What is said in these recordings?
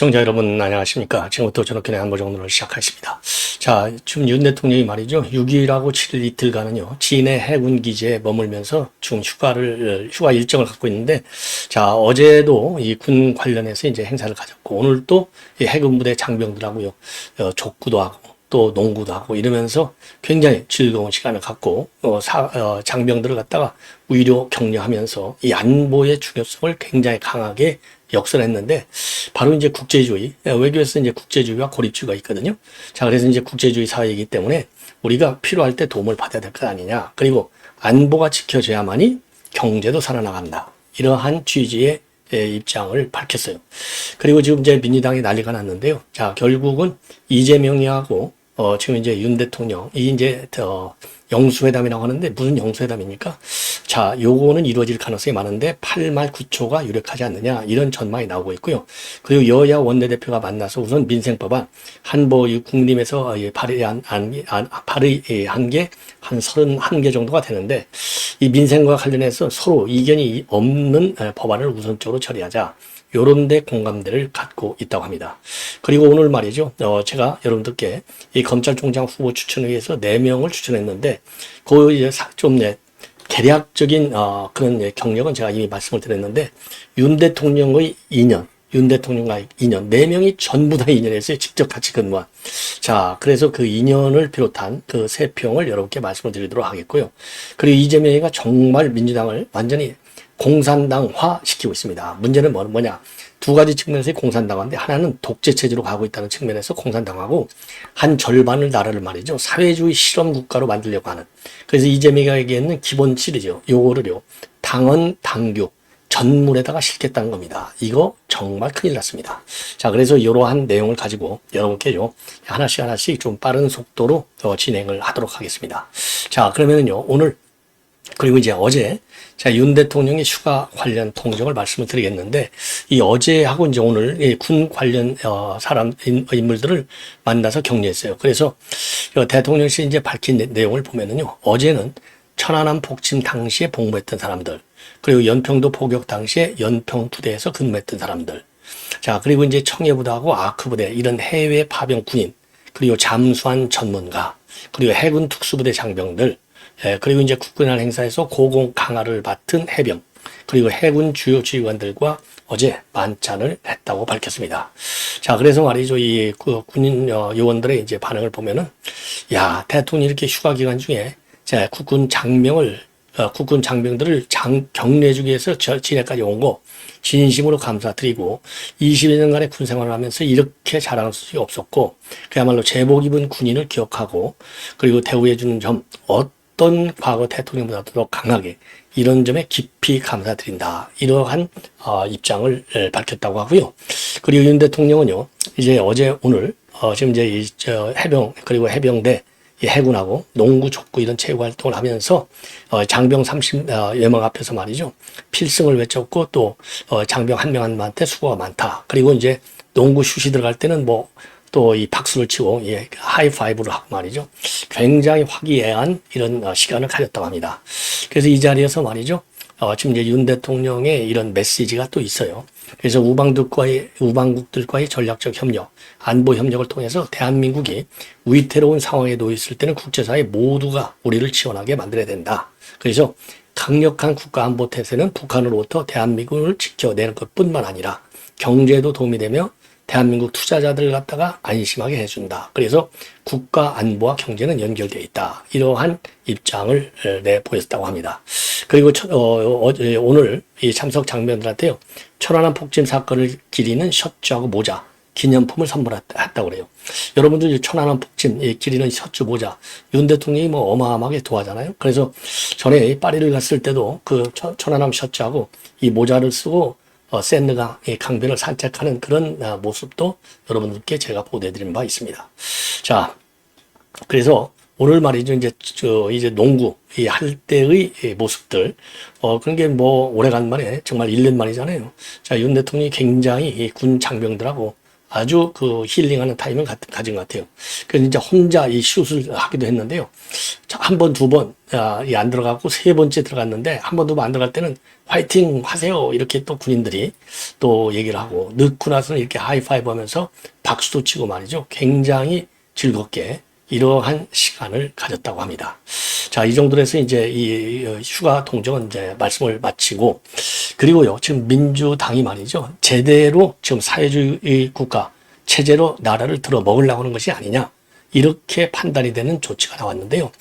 시청자 여러분 안녕하십니까. 지금부터 저렇게 한보정론을 시작하겠습니다. 자, 지금 윤 대통령이 말이죠. 6일하고 7일 이틀간은요. 진해 해군 기지에 머물면서 지금 휴가를, 휴가 일정을 갖고 있는데, 자, 어제도 이 군 관련해서 이제 행사를 가졌고, 오늘 또이 해군 부대 장병들하고요. 어, 족구도 하고, 또 농구도 하고 이러면서 굉장히 즐거운 시간을 갖고 어, 사, 어, 장병들을 갖다가 위로 격려하면서 이 안보의 중요성을 굉장히 강하게 역설했는데 바로 이제 국제주의 예, 외교에서 이제 국제주의와 고립주의가 있거든요. 자 그래서 이제 국제주의 사회이기 때문에 우리가 필요할 때 도움을 받아야 될 것 아니냐. 그리고 안보가 지켜져야만이 경제도 살아나간다. 이러한 취지의 예, 입장을 밝혔어요. 그리고 지금 이제 민주당이 난리가 났는데요. 자 결국은 이재명이하고 어, 지금 이제 윤 대통령, 이 이제, 어, 영수회담이라고 하는데 무슨 영수회담입니까? 자, 요거는 이루어질 가능성이 많은데 8말 9초가 유력하지 않느냐 이런 전망이 나오고 있고요. 그리고 여야 원내대표가 만나서 우선 민생법안 한보 발의한 안, 안, 발의한 게한 31개 정도가 되는데 이 민생과 관련해서 서로 이견이 없는 법안을 우선적으로 처리하자. 요런 데 공감대를 갖고 있다고 합니다. 그리고 오늘 말이죠. 어, 제가 여러분들께 이 검찰총장 후보 추천을 위해서 4명을 추천했는데, 그 이제 좀 네, 계략적인 어, 그런 예, 경력은 제가 이미 말씀을 드렸는데, 윤 대통령의 2년, 윤 대통령과 2년, 4명이 전부 다 2년에서 직접 같이 근무한. 자, 그래서 그 2년을 비롯한 그세 평을 여러분께 말씀을 드리도록 하겠고요. 그리고 이재명이가 정말 민주당을 완전히 공산당화 시키고 있습니다. 문제는 뭐- 뭐냐? 두 가지 측면에서 공산당화인데 하나는 독재 체제로 가고 있다는 측면에서 공산당하고 한 절반을 나라를 말이죠 사회주의 실험 국가로 만들려고 하는 그래서 이재명이가 얘기했는 기본 치르죠 요거를요 당원 당규 전문에다가 실겠다는 겁니다. 이거 정말 큰일 났습니다. 자, 그래서 이러한 내용을 가지고 여러분께요, 하나씩 하나씩 좀 빠른 속도로 어, 진행을 하도록 하겠습니다. 자, 그러면은요, 오늘, 그리고 이제 어제, 자, 윤 대통령의 휴가 관련 통정을 말씀을 드리겠는데, 이 어제하고 이제 오늘 이군 관련, 어, 사람, 인- 인물들을 만나서 격려했어요. 그래서 어, 대통령실이 이제 밝힌 내- 내용을 보면은요, 어제는 천안함 폭침 당시에 복무했던 사람들, 그리고 연평도 포격 당시에 연평 부대에서 근무했던 사람들, 자, 그리고 이제 청해부대하고 아크부대, 이런 해외 파병 군인, 그리고 잠수함 전문가, 그리고 해군 특수부대 장병들, 예, 그리고 이제 국군할 행사에서 고공 강화를 맡은 해병, 그리고 해군 주요 지휘관들과 어제 만찬을 했다고 밝혔습니다. 자, 그래서 말이죠. 이 그 군인 어, 요원들의 이제 반응을 보면은, 야, 대통령이 이렇게 휴가 기간 중에 자, 국군 장병을 어, 국군 장병들을 장, 격려해주기 위해서 저, 진해까지 온 거 진심으로 감사드리고 21년간의 군 생활을 하면서 이렇게 자랑할 수 없었고 그야말로 제복 입은 군인을 기억하고 그리고 대우해주는 점 어떤 과거 대통령보다도 더 강하게 이런 점에 깊이 감사드린다. 이러한 어, 입장을 에, 밝혔다고 하고요. 그리고 윤 대통령은요, 이제 어제 오늘 어, 지금 이제 이, 저 해병 그리고 해병대 이 해군하고 농구, 족구 이런 체육 활동을 하면서 어, 장병 30 어, 예명 앞에서 말이죠 필승을 외쳤고 또 어, 장병 한명한 명한테 수고가 많다. 그리고 이제 농구 슛이 들어갈 때는 뭐 또 이 박수를 치고 예, 하이파이브를 하고 말이죠. 굉장히 화기애애한 이런 어, 시간을 가졌다고 합니다. 그래서 이 자리에서 말이죠. 어, 지금 이제 윤 대통령의 이런 메시지가 또 있어요. 그래서 우방국과의, 우방국들과의 전략적 협력, 안보 협력을 통해서 대한민국이 위태로운 상황에 놓여 있을 때는 국제사회 모두가 우리를 지원하게 만들어야 된다. 그래서 강력한 국가 안보 태세는 북한으로부터 대한민국을 지켜내는 것 뿐만 아니라 경제에도 도움이 되며 대한민국 투자자들을 갖다가 안심하게 해준다. 그래서 국가 안보와 경제는 연결되어 있다. 이러한 입장을 내 보였다고 합니다. 그리고 저- 어, 어제 오늘 이 참석 장병들한테요 천안함 폭침 사건을 기리는 셔츠하고 모자 기념품을 선물했다고 그래요. 여러분들 이 천안함 폭침 이 기리는 셔츠 모자 윤 대통령이 뭐 어마어마하게 도와잖아요. 그래서 전에 이 파리를 갔을 때도 그 천- 천안함 셔츠하고 이 모자를 쓰고 어, 샌드강 이 강변을 산책하는 그런 아, 모습도 여러분들께 제가 보내드린 바 있습니다. 자, 그래서 오늘 말이죠. 이제 저 이제 농구 이 할 때의 이 모습들 어 그런 게 뭐 오래간만에 정말 1년 만이잖아요. 자, 윤 대통령이 굉장히 이군 장병들하고 아주 그 힐링하는 타임을 가, 가진 것 같아요. 그래서 이제 혼자 이 슛을 하기도 했는데요. 한 번, 두 번, 아, 이안 들어가고 세 번째 들어갔는데 한 번, 두 번 안 들어갈 때는 화이팅 하세요. 이렇게 또 군인들이 또 얘기를 하고 넣고 나서는 이렇게 하이파이브 하면서 박수도 치고 말이죠. 굉장히 즐겁게 이러한 시간을 가졌다고 합니다. 자, 이 정도로 해서 이제 이 어, 휴가 동정은 이제 말씀을 마치고 그리고요, 지금 민주당이 말이죠. 제대로 지금 사회주의 국가 체제로 나라를 들어 먹으려고 하는 것이 아니냐. 이렇게 판단이 되는 조치가 나왔는데요.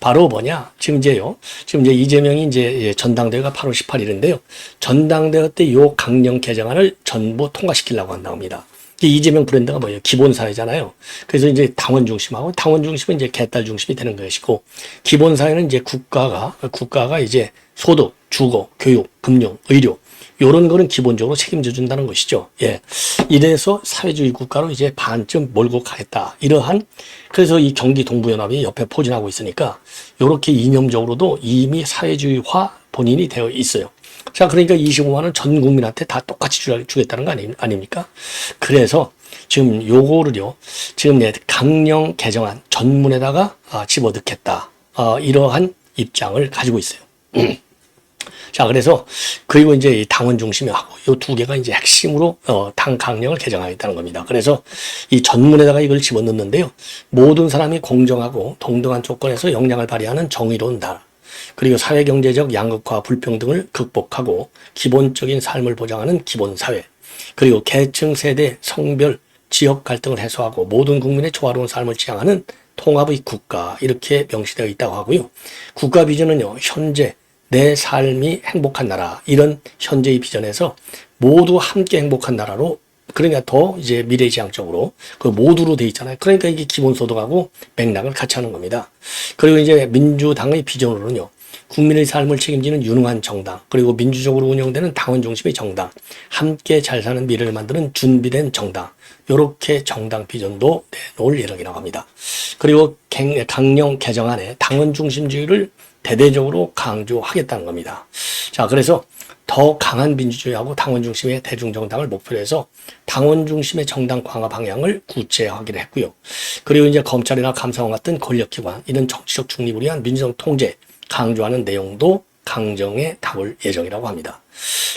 바로 뭐냐? 지금 이제요. 지금 이제 이재명이 이제 예, 전당대회가 8월 18일인데요. 전당대회 때 요 강령 개정안을 전부 통과시키려고 한다고 합니다. 이 이재명 브랜드가 뭐예요? 기본 사회잖아요. 그래서 이제 당원 중심하고 당원 중심은 이제 개딸 중심이 되는 것이고 기본 사회는 이제 국가가 국가가 이제 소득, 주거, 교육, 금융, 의료 요런 거는 기본적으로 책임져 준다는 것이죠. 예. 이래서 사회주의 국가로 이제 반쯤 몰고 가겠다. 이러한 그래서 이 경기 동부연합이 옆에 포진하고 있으니까 요렇게 이념적으로도 이미 사회주의화 본인이 되어 있어요. 자, 그러니까 25만 원 전 국민한테 다 똑같이 주- 주겠다는 거 아닙니까? 그래서 지금 요거를요, 지금 내 강령 개정안 전문에다가 아, 집어넣겠다. 아, 이러한 입장을 가지고 있어요. 자, 그래서 그리고 이제 이 당원 중심이 하고 요두 개가 이제 핵심으로 어, 당 강령을 개정하겠다는 겁니다. 그래서 이 전문에다가 이걸 집어넣는데요. 모든 사람이 공정하고 동등한 조건에서 역량을 발휘하는 정의로운 나라. 그리고 사회 경제적 양극화 불평등을 극복하고 기본적인 삶을 보장하는 기본 사회. 그리고 계층 세대 성별 지역 갈등을 해소하고 모든 국민의 조화로운 삶을 지향하는 통합의 국가 이렇게 명시되어 있다고 하고요. 국가 비전은요. 현재 내 삶이 행복한 나라 이런 현재의 비전에서 모두 함께 행복한 나라로 그러니까 더 이제 미래지향적으로 그 모두로 돼 있잖아요. 그러니까 이게 기본소득하고 맥락을 같이 하는 겁니다. 그리고 이제 민주당의 비전으로는요. 국민의 삶을 책임지는 유능한 정당, 그리고 민주적으로 운영되는 당원 중심의 정당, 함께 잘 사는 미래를 만드는 준비된 정당, 요렇게 정당 비전도 내놓을 예정이라고 합니다. 그리고 갱- 강령 개정안에 당원 중심주의를 대대적으로 강조하겠다는 겁니다. 자, 그래서 더 강한 민주주의하고 당원 중심의 대중정당을 목표로 해서 당원 중심의 정당 강화 방향을 구체화하기로 했고요. 그리고 이제 검찰이나 감사원 같은 권력기관, 이런 정치적 중립을 위한 민주적 통제, 강조하는 내용도 강정에 담을 예정이라고 합니다.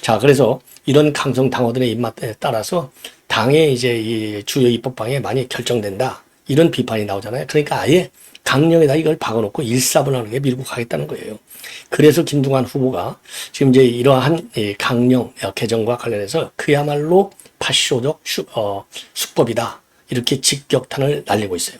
자, 그래서 이런 강성 당원들의 입맛에 따라서 당의 이제 이 주요 입법방에 많이 결정된다. 이런 비판이 나오잖아요. 그러니까 아예 강령에다 이걸 박아놓고 일사분란하게 밀고 가겠다는 거예요. 그래서 김두관 후보가 지금 이제 이러한 이 강령 개정과 관련해서 그야말로 파쇼적 수, 어, 수법이다. 이렇게 직격탄을 날리고 있어요.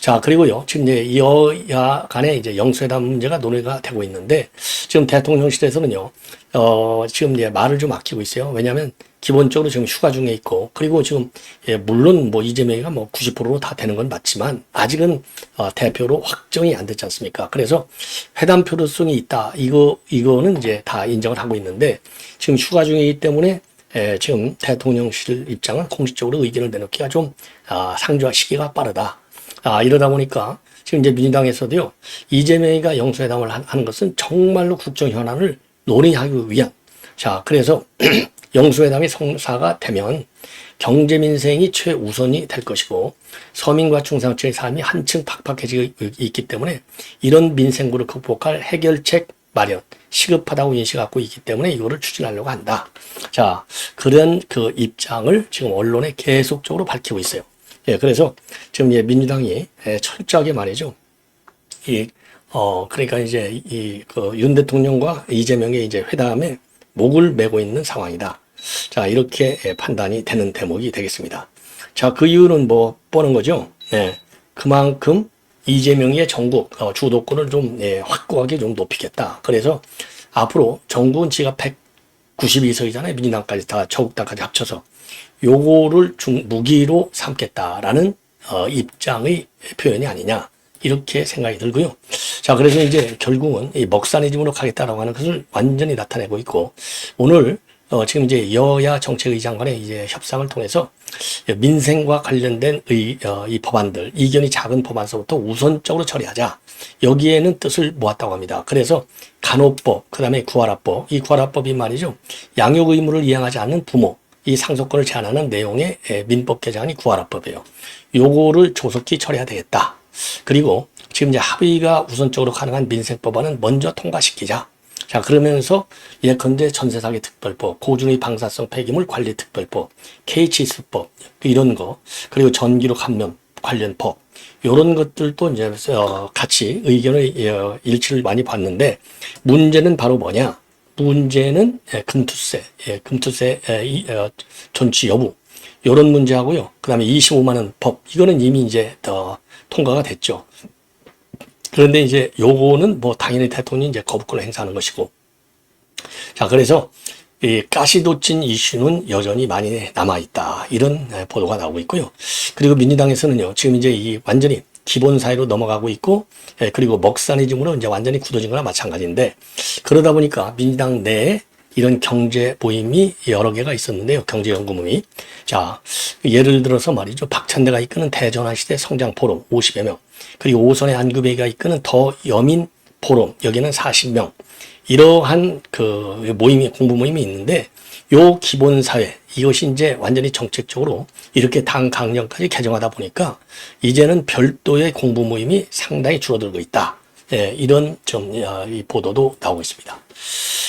자, 그리고요. 지금 이제 여야 간에 이제 영수회담 문제가 논의가 되고 있는데 지금 대통령실에서는요. 어, 지금 이제 말을 좀 아끼고 있어요. 왜냐하면 기본적으로 지금 휴가 중에 있고 그리고 지금 예, 물론 뭐 이재명이가 뭐 90%로 다 되는 건 맞지만 아직은 어, 대표로 확정이 안 됐지 않습니까? 그래서 회담 필요성이 있다. 이거 이거는 이제 다 인정을 하고 있는데 지금 휴가 중이기 때문에 예, 지금 대통령실 입장은 공식적으로 의견을 내놓기가 좀 아, 상주화 시기가 빠르다. 아, 이러다 보니까 지금 이제 민주당에서도요, 이재명이가 영수회담을 한- 하는 것은 정말로 국정 현안을 논의하기 위한, 자, 그래서 영수회담이 성사가 되면 경제 민생이 최우선이 될 것이고 서민과 중산층의 삶이 한층 팍팍해지고 있기 때문에 이런 민생구를 극복할 해결책 마련 시급하다고 인식하고 있기 때문에 이거를 추진하려고 한다. 자, 그런 그 입장을 지금 언론에 계속적으로 밝히고 있어요. 예, 그래서 지금 예, 민주당이 예, 철저하게 말이죠. 이, 어, 그러니까 이제 이, 그 윤 대통령과 이재명의 이제 회담에 목을 메고 있는 상황이다. 자, 이렇게 예, 판단이 되는 대목이 되겠습니다. 자, 그 이유는 뭐, 뻔한 거죠. 예, 그만큼 이재명의 전국 어, 주도권을 좀 예, 확고하게 좀 높이겠다. 그래서 앞으로 전국은 지가 192석이잖아요. 민주당까지 다 저국당까지 합쳐서 요거를 중, 무기로 삼겠다라는 어, 입장의 표현이 아니냐 이렇게 생각이 들고요. 자 그래서 이제 결국은 이 먹사니즘으로 가겠다라고 하는 것을 완전히 나타내고 있고 오늘 어, 지금 이제 여야 정책의장 간의 이제 협상을 통해서 민생과 관련된 의, 어, 이 법안들 이견이 작은 법안서부터 우선적으로 처리하자 여기에는 뜻을 모았다고 합니다. 그래서 간호법 그 다음에 구하라법 이 구하라법이 말이죠 양육 의무를 이행하지 않는 부모 이 상속권을 제한하는 내용의 에, 민법 개정안이 구하라법이에요. 요거를 조속히 처리해야 되겠다. 그리고 지금 이제 합의가 우선적으로 가능한 민생법안은 먼저 통과시키자. 자, 그러면서 예컨대 전세사기 특별법, 고준위 방사성 폐기물 관리 특별법, K치수법 이런 거, 그리고 전기료 감면 관련 법 요런 것들도 이제 어, 같이 의견을 어, 일치를 많이 봤는데 문제는 바로 뭐냐? 문제는 예, 금투세, 예, 금투세 예, 이, 어, 존치 여부 요런 문제하고요. 그 다음에 25만 원 법 이거는 이미 이제 더 통과가 됐죠. 그런데 이제 요거는 뭐 당연히 대통령이 이제 거부권을 행사하는 것이고. 자, 그래서 이 가시도찐 이슈는 여전히 많이 남아있다. 이런 예, 보도가 나오고 있고요. 그리고 민주당에서는요, 지금 이제 이 완전히 기본 사회로 넘어가고 있고, 예, 그리고 먹사니즘으로 이제 완전히 굳어진 거나 마찬가지인데, 그러다 보니까 민주당 내에 이런 경제 모임이 여러 개가 있었는데요. 경제연구 모임이. 자, 예를 들어서 말이죠. 박찬대가 이끄는 대전환 시대 성장 포럼 50여 명. 그리고 오선의 안규배가 이끄는 더 여민 포럼 여기는 40명. 이러한 그 모임이 공부 모임이 있는데 요 기본 사회 이것이 이제 완전히 정책적으로 이렇게 당 강령까지 개정하다 보니까 이제는 별도의 공부 모임이 상당히 줄어들고 있다. 예, 이런 좀이 보도도 나오고 있습니다.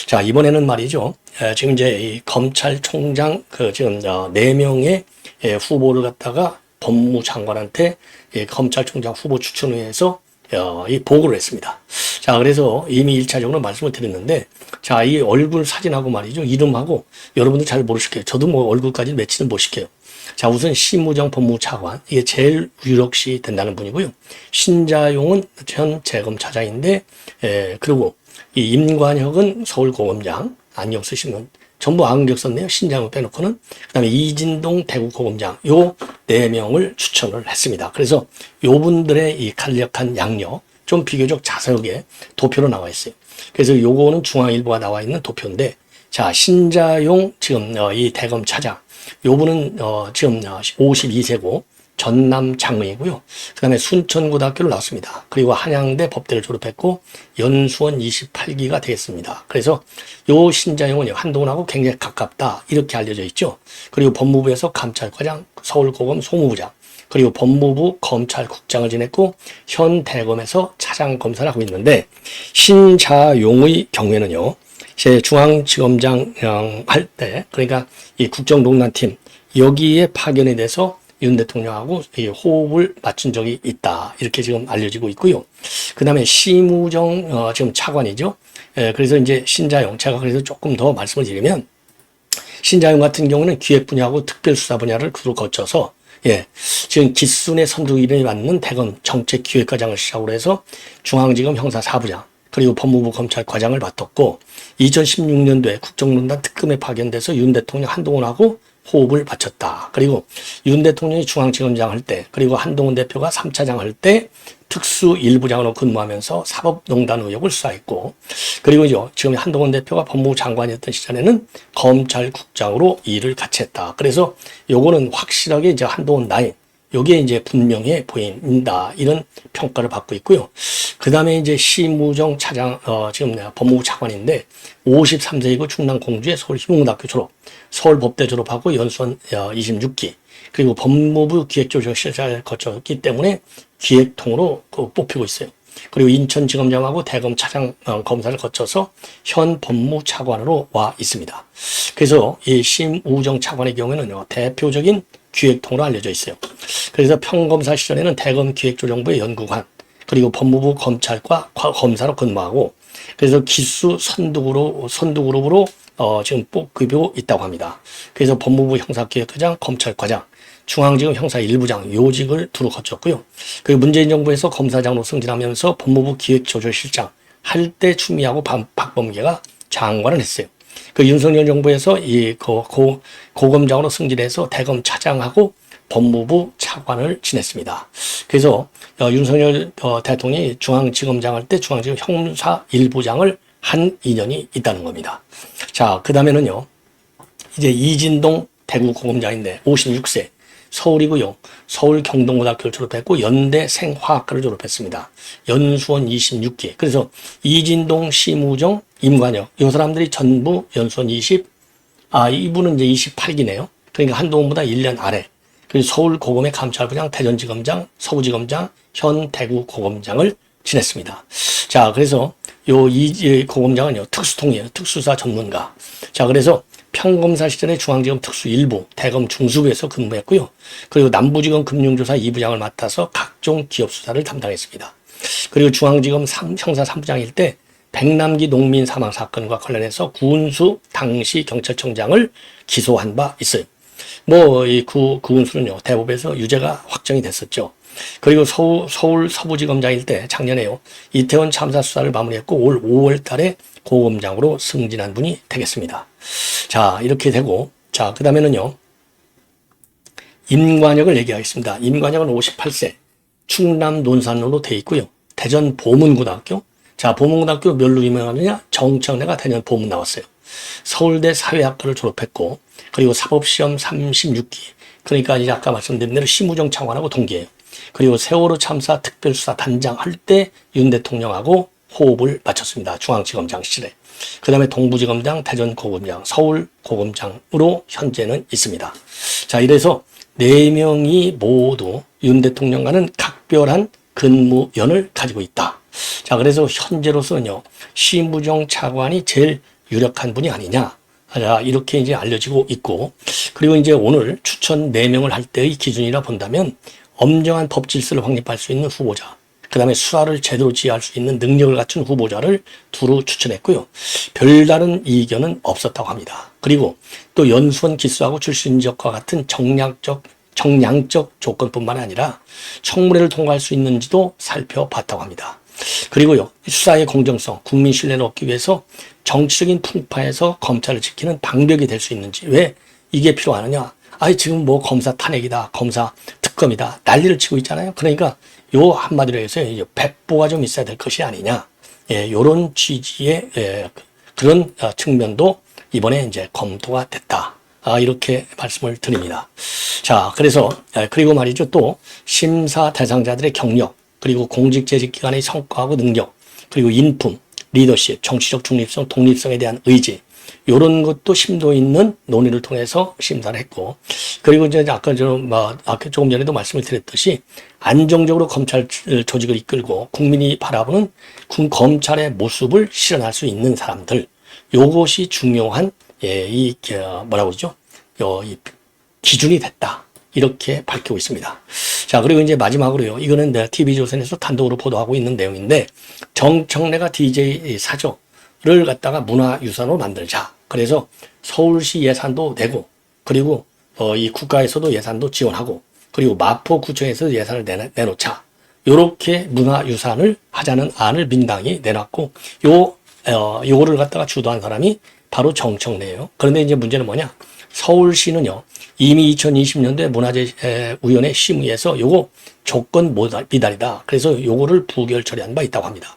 자 이번에는 말이죠. 예, 지금 이제 이 검찰총장 그 지금 어, 네 명의 예, 후보를 갖다가 법무장관한테 예, 검찰총장 후보 추천위에서 어, 이 보고를 했습니다. 자, 그래서 이미 1차적으로 말씀을 드렸는데, 자, 이 얼굴 사진하고 말이죠. 이름하고 여러분들 잘 모르실 거예요. 저도 뭐 얼굴까지 매치는 못 시켜요. 자, 우선 심무정 법무 차관. 이게 제일 유력시 된다는 분이고요. 신자용은 전 재검차장인데, 에, 그리고 이 임관혁은 서울고검장, 안경 쓰시는 전부 안경 썼네요. 신장을 빼놓고는. 그 다음에 이진동 대구 고검장. 요 네 명을 추천을 했습니다. 그래서 요 분들의 이 간략한 양력 좀 비교적 자세하게 도표로 나와 있어요. 그래서 요거는 중앙일보가 나와 있는 도표인데 자, 신자용 지금 어, 이 대검 차장. 요 분은 어, 지금 52세고 전남 장흥이고요. 그 다음에 순천고등학교를 나왔습니다. 그리고 한양대 법대를 졸업했고 연수원 28기가 되겠습니다. 그래서 요 신자용은 한동훈하고 굉장히 가깝다 이렇게 알려져 있죠. 그리고 법무부에서 감찰과장, 서울고검 소무부장, 그리고 법무부 검찰국장을 지냈고 현 대검에서 차장 검사를 하고 있는데 신자용의 경우에는요. 제 중앙지검장 할 때 그러니까 이 국정농단팀 여기에 파견이 돼서 윤 대통령하고 호흡을 맞춘 적이 있다. 이렇게 지금 알려지고 있고요. 그 다음에 심우정, 어, 지금 차관이죠. 예, 그래서 이제 신자용, 제가 그래서 조금 더 말씀을 드리면, 신자용 같은 경우는 기획 분야하고 특별수사 분야를 주로 거쳐서, 예, 지금 기순의 선두기를 맡는 대검 정책기획과장을 시작으로 해서 중앙지검 형사사부장, 그리고 법무부 검찰과장을 맡았고, 2016년도에 국정농단 특검에 파견돼서 윤 대통령 한동훈하고 호흡을 맞췄다. 그리고 윤 대통령이 중앙지검장 할 때, 그리고 한동훈 대표가 3차장 할 때 특수 일부장으로 근무하면서 사법농단 의혹을 수사했고, 그리고 지금 한동훈 대표가 법무부 장관이었던 시절에는 검찰국장으로 일을 같이 했다. 그래서 요거는 확실하게 이제 한동훈 나인, 요게 이제 분명해 보인다. 이런 평가를 받고 있고요. 그 다음에 이제 시무정 차장, 어, 지금 내가 법무부 차관인데 53세이고 충남 공주의 서울 희문고등학교 졸업, 서울 법대 졸업하고 연수원 26기, 어, 그리고 법무부 기획조정실장을 거쳤기 때문에 기획통으로 그 뽑히고 있어요. 그리고 인천지검장하고 대검 차장 어, 검사를 거쳐서 현 법무차관으로 와 있습니다. 그래서 이 심우정 차관의 경우에는 대표적인 기획통으로 알려져 있어요. 그래서 평검사 시절에는 대검 기획조정부의 연구관, 그리고 법무부 검찰과 검사로 근무하고 그래서 기수 선두그룹 선두그룹으로 어, 지금 뽑기고 있다고 합니다. 그래서 법무부 형사기획과장, 검찰과장, 중앙지검 형사 1부장 요직을 두루 거쳤고요. 그리고 문재인 정부에서 검사장으로 승진하면서 법무부 기획조절실장 할때 추미하고 박범계가 장관을 했어요. 그 윤석열 정부에서 이 고, 고, 고검장으로 승진해서 대검 차장하고 법무부 차관을 지냈습니다. 그래서 어, 윤석열 어, 대통령이 중앙지검장 할 때 중앙지검 형사 1부장을 한 인연이 있다는 겁니다. 자, 그 다음에는요. 이제 이진동 대구 고검장인데 56세 서울이고요. 서울 경동고등학교를 졸업했고 연대 생화학과를 졸업했습니다. 연수원 26기. 그래서 이진동, 심우정, 임관혁 이 사람들이 전부 연수원 20 아, 이분은 이제 28기네요. 그러니까 한동훈보다 1년 아래. 그리고 서울 고검의 감찰부장, 대전지검장, 서구지검장, 현 대구 고검장을 지냈습니다. 자, 그래서 요 이 고검장은요, 특수통이에요. 특수사 전문가. 자, 그래서 평검사 시절에 중앙지검 특수 1부, 대검 중수부에서 근무했고요. 그리고 남부지검 금융조사 2부장을 맡아서 각종 기업 수사를 담당했습니다. 그리고 중앙지검 3, 형사 3부장일 때 백남기 농민 사망 사건과 관련해서 구은수 당시 경찰청장을 기소한 바 있어요. 뭐, 이 구, 구은수는요, 대법에서 유죄가 확정이 됐었죠. 그리고 서울, 서울 서부지검장일 때 작년에요, 이태원 참사 수사를 마무리했고 올 5월 달에 고검장으로 승진한 분이 되겠습니다. 자, 이렇게 되고, 자, 그 다음에는요, 임관혁을 얘기하겠습니다. 임관혁은 58세, 충남 논산으로 돼 있고요. 대전 보문고등학교. 자, 보문고등학교 뭘로 유명하느냐? 정청래가 대전 보문 나왔어요. 서울대 사회학과를 졸업했고, 그리고 사법시험 36기. 그러니까 이제 아까 말씀드린 대로 심우정 차관하고 동기예요. 그리고 세월호 참사 특별수사 단장 할 때 윤 대통령하고 호흡을 맞췄습니다. 중앙지검장 시절에. 그 다음에 동부지검장, 대전고검장, 서울고검장으로 현재는 있습니다. 자, 이래서 네 명이 모두 윤 대통령과는 각별한 근무연을 가지고 있다. 자, 그래서 현재로서는요, 심부정 차관이 제일 유력한 분이 아니냐. 자, 이렇게 이제 알려지고 있고, 그리고 이제 오늘 추천 4명을 할 때의 기준이라 본다면, 엄정한 법 질서를 확립할 수 있는 후보자, 그 다음에 수사를 제대로 지휘할 수 있는 능력을 갖춘 후보자를 두루 추천했고요. 별다른 이견은 없었다고 합니다. 그리고 또 연수원 기수하고 출신적과 같은 정량적, 정량적 조건뿐만 아니라 청문회를 통과할 수 있는지도 살펴봤다고 합니다. 그리고요, 수사의 공정성, 국민 신뢰를 얻기 위해서 정치적인 풍파에서 검찰을 지키는 방벽이 될 수 있는지, 왜 이게 필요하느냐? 아니, 지금 뭐 검사 탄핵이다, 검사 특검이다, 난리를 치고 있잖아요. 그러니까 요 한마디로 해서 이제 백보가 좀 있어야 될 것이 아니냐. 예, 요런 취지의, 예, 그런 어, 측면도 이번에 이제 검토가 됐다. 아, 이렇게 말씀을 드립니다. 자, 그래서, 예, 그리고 말이죠. 또, 심사 대상자들의 경력, 그리고 공직재직기관의 성과하고 능력, 그리고 인품, 리더십, 정치적 중립성, 독립성에 대한 의지, 요런 것도 심도 있는 논의를 통해서 심사를 했고, 그리고 이제 아까 저, 뭐, 아까 조금 전에도 말씀을 드렸듯이, 안정적으로 검찰 조직을 이끌고 국민이 바라보는 군 검찰의 모습을 실현할 수 있는 사람들, 요것이 중요한, 예, 이, 어, 뭐라고 그러죠? 요, 이 기준이 됐다. 이렇게 밝히고 있습니다. 자, 그리고 이제 마지막으로요. 이거는 TV조선에서 단독으로 보도하고 있는 내용인데, 정청래가 DJ 사조를 갖다가 문화유산으로 만들자. 그래서 서울시 예산도 내고, 그리고 어, 이 국가에서도 예산도 지원하고, 그리고 마포구청에서 예산을 내놓, 내놓자. 요렇게 문화유산을 하자는 안을 민당이 내놨고, 요, 어, 요거를 갖다가 주도한 사람이 바로 정청래예요. 그런데 이제 문제는 뭐냐? 서울시는요, 이미 2020년도에 문화재위원회 심의에서 요거 조건 미달이다. 그래서 요거를 부결 처리한 바 있다고 합니다.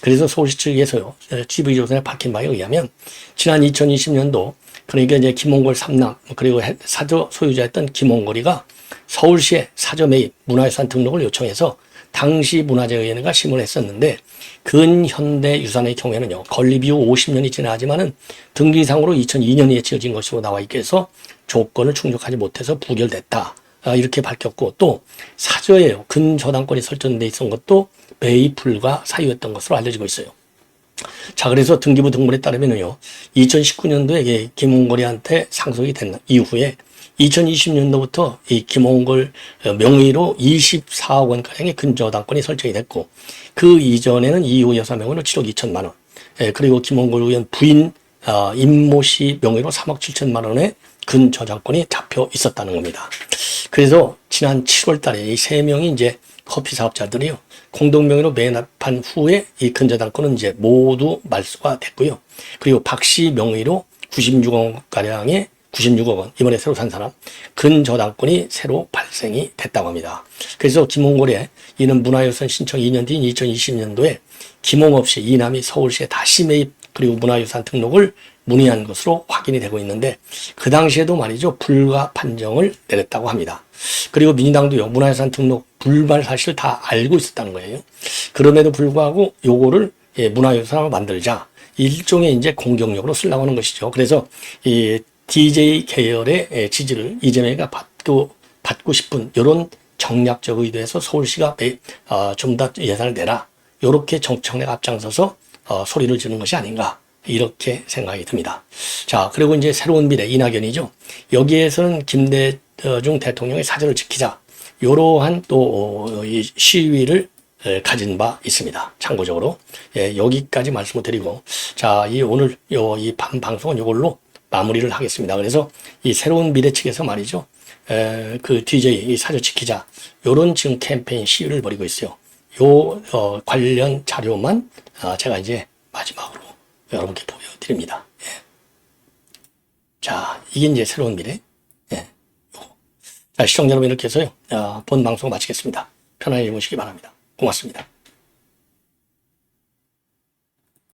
그래서 서울시 측에서요, TV조선에 밝힌 바에 의하면, 지난 2020년도, 그러니까 이제 김홍걸 삼남, 그리고 사저 소유자였던 김홍걸이가 서울시에 사저 매입 문화유산 등록을 요청해서 당시 문화재위원회가 심을 했었는데 근현대 유산의 경우에는요 건립 이후 50년이 지나지만은 등기상으로 2002년에 지어진 것으로 나와 있게 해서 조건을 충족하지 못해서 부결됐다. 아, 이렇게 밝혔고 또 사저에요. 근저당권이 설정돼 있었던 것도 불가 사유였던 것으로 알려지고 있어요. 자, 그래서 등기부 등본에 따르면요, 2019년도에 김홍걸이한테 상속이 된 이후에 2020년도부터 이 김홍걸 명의로 24억 원가량의 근저당권이 설정이 됐고, 그 이전에는 이후 여사 명의로 7억 2천만 원, 예, 그리고 김홍걸 의원 부인 어, 임모 씨 명의로 3억 7천만 원의 근저당권이 잡혀 있었다는 겁니다. 그래서 지난 7월 달에 이 세 명이 이제 커피 사업자들이요. 공동명의로 매납한 후에 이 근저당권은 이제 모두 말소가 됐고요. 그리고 박씨 명의로 96억 가량의 96억 원 이번에 새로 산 사람 근저당권이 새로 발생이 됐다고 합니다. 그래서 김홍골에 이는 문화유산 신청 2년 뒤인 2020년도에 김홍업 씨 이남이 서울시에 다시 매입 그리고 문화유산 등록을 문의한 것으로 확인이 되고 있는데 그 당시에도 말이죠 불가 판정을 내렸다고 합니다. 그리고 민주당도요 문화유산 등록 불발 사실 다 알고 있었다는 거예요. 그럼에도 불구하고 요거를 예, 문화유산으로 만들자 일종의 이제 공격력으로 쓰려고 하는 것이죠. 그래서 이 DJ 계열의 에, 지지를 이재명이가 받고 받고 싶은 이런 정략적 의도에서 서울시가 어, 좀더 예산을 내라 이렇게 정청래가 앞장서서 어, 소리를 지르는 것이 아닌가 이렇게 생각이 듭니다. 자 그리고 이제 새로운 미래 이낙연이죠. 여기에서는 김대중 대통령의 사절을 지키자 이러한 또 어, 이 시위를 에, 가진 바 있습니다. 참고적으로 예, 여기까지 말씀을 드리고 자 이 오늘 요이 방송은 이걸로 마무리를 하겠습니다. 그래서 이 새로운 미래 측에서 말이죠. 에, 그 DJ 이 사저 지키자 요런 지금 캠페인 시위를 벌이고 있어요. 요 어, 관련 자료만 어, 제가 이제 마지막으로 여러분께 보여드립니다. 예. 자 이게 이제 새로운 미래. 자 시청자 여러분 이렇게 해서요 어, 본 방송 마치겠습니다. 편안히 주무시기 바랍니다. 고맙습니다.